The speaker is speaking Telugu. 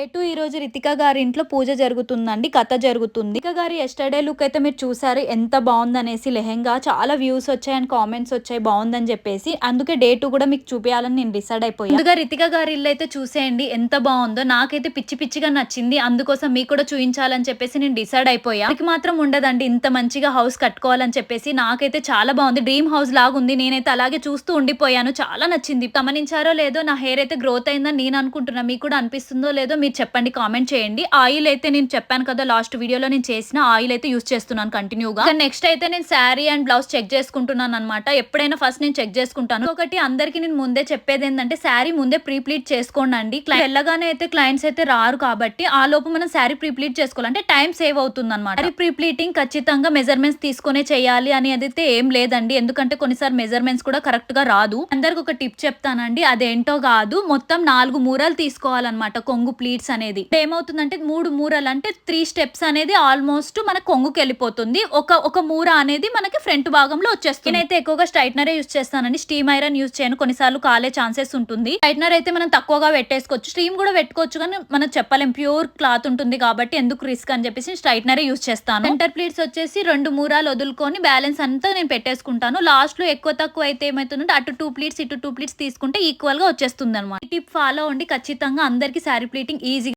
ఏటు ఈ రోజు రితిక గారి ఇంట్లో పూజ జరుగుతుందండి కథ జరుగుతుంది. రితిక గారి ఎస్టర్డే లుక్ అయితే మీరు చూసారు ఎంత బాగుందనేసి లెహెంగా చాలా వ్యూస్ వచ్చాయి అండ్ కామెంట్స్ వచ్చాయి బాగుందని చెప్పేసి. అందుకే డే టూ కూడా మీకు చూపించాలని నేను డిసైడ్ అయిపోయాను ముందుగా రితిక గారి ఇల్లు అయితే చూసేయండి ఎంత బాగుందో. నాకైతే పిచ్చి పిచ్చిగా నచ్చింది అందుకోసం మీకు కూడా చూపించాలని చెప్పేసి నేను డిసైడ్ అయిపోయా. నాకు మాత్రం ఉండదండి ఇంత మంచిగా హౌస్ కట్టుకోవాలని చెప్పేసి. నాకైతే చాలా బాగుంది డ్రీమ్ హౌస్ లాగా ఉంది నేనైతే అలాగే చూస్తూ ఉండిపోయాను చాలా నచ్చింది. గమనించారో లేదో నా హెయిర్ అయితే గ్రోత్ అయిందని నేను అనుకుంటున్నా. మీకు కూడా అనిపిస్తుందో లేదో మీరు చెప్పండి కామెంట్ చేయండి. ఆయిల్ అయితే నేను చెప్పాను కదా లాస్ట్ వీడియోలో నేను చేసిన ఆయిల్ అయితే యూస్ చేస్తున్నాను కంటిన్యూగా నెక్స్ట్ అయితే నేను శారీ అండ్ బ్లౌజ్ చెక్ చేసుకుంటున్నాను అనమాట ఎప్పుడైనా ఫస్ట్ నేను చెక్ చేసుకుంటాను. ఒకటి అందరికి నేను ముందే చెప్పేది ఏంటంటే శారీ ముందే ప్రీప్లీట్ చేసుకోండి అండి వెళ్ళగానే అయితే క్లయింట్స్ అయితే రారు కాబట్టి ఆ లోపు మనం శారీ ప్రీప్లీట్ చేసుకోవాలంటే టైం సేవ్ అవుతుంది అనమాట శారీ ఖచ్చితంగా మెజర్మెంట్స్ తీసుకునే చేయాలి అని అయితే ఏం లేదండి. ఎందుకంటే కొన్నిసార్లు మెజర్మెంట్స్ కూడా కరెక్ట్గా రాదు. అందరికి ఒక టిప్ చెప్తానండి. అదేంటో కాదు. మొత్తం నాలుగు మూరలు తీసుకోవాలన్నమాట. కొంగు ప్లీట్స్ అనేది. ఏమవుతుందంటే మూడు మూరలు అంటే త్రీ స్టెప్స్ అనేది ఆల్మోస్ట్ మన కొంగుకి వెళ్ళిపోతుంది. ఒక ఒక మూర అనేది మనకి ఫ్రంట్ భాగంలో వచ్చేస్తుంది. నేనైతే ఎక్కువగా స్ట్రైట్నరే యూస్ చేస్తానండి. స్టీమ్ ఐరన్ యూస్ చేయను. కొన్నిసార్లు కాలే ఛాన్సెస్ ఉంటుంది. స్ట్రైట్నర్ అయితే మనం తక్కువగా పెట్టేసుకోవచ్చు. స్టీమ్ కూడా పెట్టుకోవచ్చు కానీ మనం చెప్పలేం. ప్యూర్ క్లాత్ ఉంటుంది కాబట్టి ఎందుకు రిస్క్ అని చెప్పేసి స్ట్రైట్నరే యూస్ చేస్తాను. సెంటర్ ప్లీట్స్ వచ్చేసి రెండు మూరాలు వదులుకొని బ్యాలెన్స్ అంతా నేను పెట్టేసుకుంటాను. లాస్ట్లో ఎక్కువ తక్కువ అయితే ఏమైతుందంటే అటు టూ ప్లీట్స్ ఇటు టూ ప్లీట్స్ తీసుకుంటే ఈక్వల్గా వచ్చేస్తుంది అనమాట టిప్ ఫాలో ఉండి ఖచ్చితంగా అందరికి శారీ ప్లీటింగ్ easy.